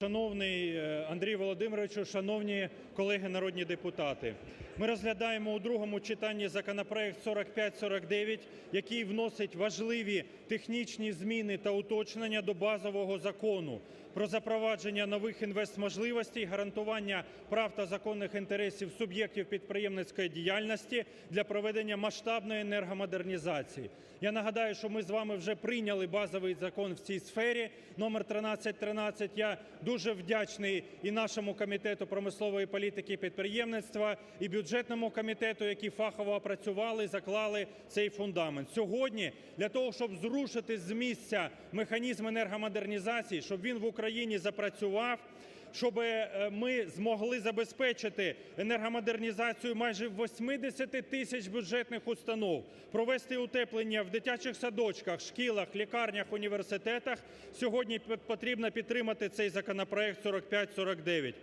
Шановний е, Андрій Володимировичу, шановні колеги народні депутати, ми розглядаємо у другому читанні законопроект 4549, який вносить важливі технічні зміни та уточнення до базового закону про запровадження нових інвестможливостей, гарантування прав та законних інтересів суб'єктів підприємницької діяльності для проведення масштабної енергомодернізації. Я нагадаю, що ми з вами вже прийняли базовий закон в цій сфері номер 1313. Я дуже вдячний і нашому Комітету промислової політики і підприємництва, і бюджетному комітету, які фахово опрацювали заклали цей фундамент. Сьогодні для того, щоб зрушити з місця механізм енергомодернізації, щоб він в Україні запрацював, щоб ми змогли забезпечити енергомодернізацію майже 80 тисяч бюджетних установ, провести утеплення в дитячих садочках, шкілах, лікарнях, університетах, сьогодні потрібно підтримати цей законопроект 4549.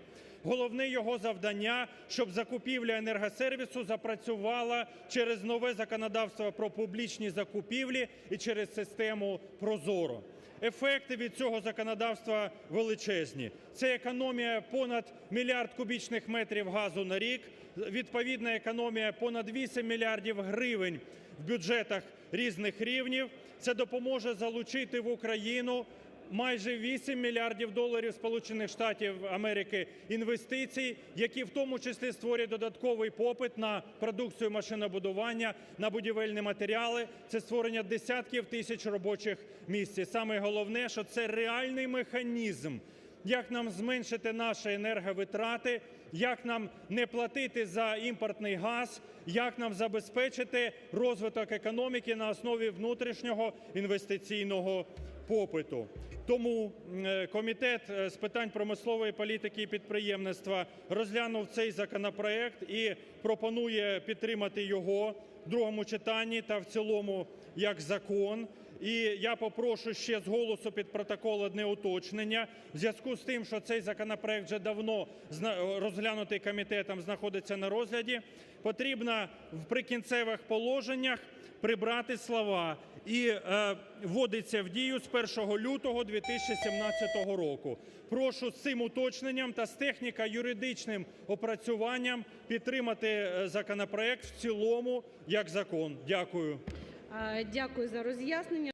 Головне його завдання, щоб закупівля енергосервісу запрацювала через нове законодавство про публічні закупівлі і через систему ProZorro. Ефекти від цього законодавства величезні. Це економія понад мільярд кубічних метрів газу на рік, відповідна економія понад 8 мільярдів гривень в бюджетах різних рівнів. Це допоможе залучити в Україну майже 8 мільярдів доларів Сполучених Штатів Америки інвестицій, які в тому числі створять додатковий попит на продукцію машинобудування, на будівельні матеріали, це створення десятків тисяч робочих місць. І саме головне, що це реальний механізм, як нам зменшити наші енерговитрати, як нам не платити за імпортний газ, як нам забезпечити розвиток економіки на основі внутрішнього інвестиційного попиту. Тому Комітет з питань промислової політики і підприємництва розглянув цей законопроект і пропонує підтримати його в другому читанні та в цілому як закон. І я попрошу ще з голосу під протокол одне уточнення. В зв'язку з тим, що цей законопроект вже давно розглянутий комітетом, знаходиться на розгляді, потрібно в "Прикінцевих положеннях" прибрати слова "і вводиться в дію з 1 лютого 2017 року". Прошу з цим уточненням та з техніко-юридичним опрацюванням підтримати законопроект в цілому як закон. Дякую. Дякую за роз'яснення.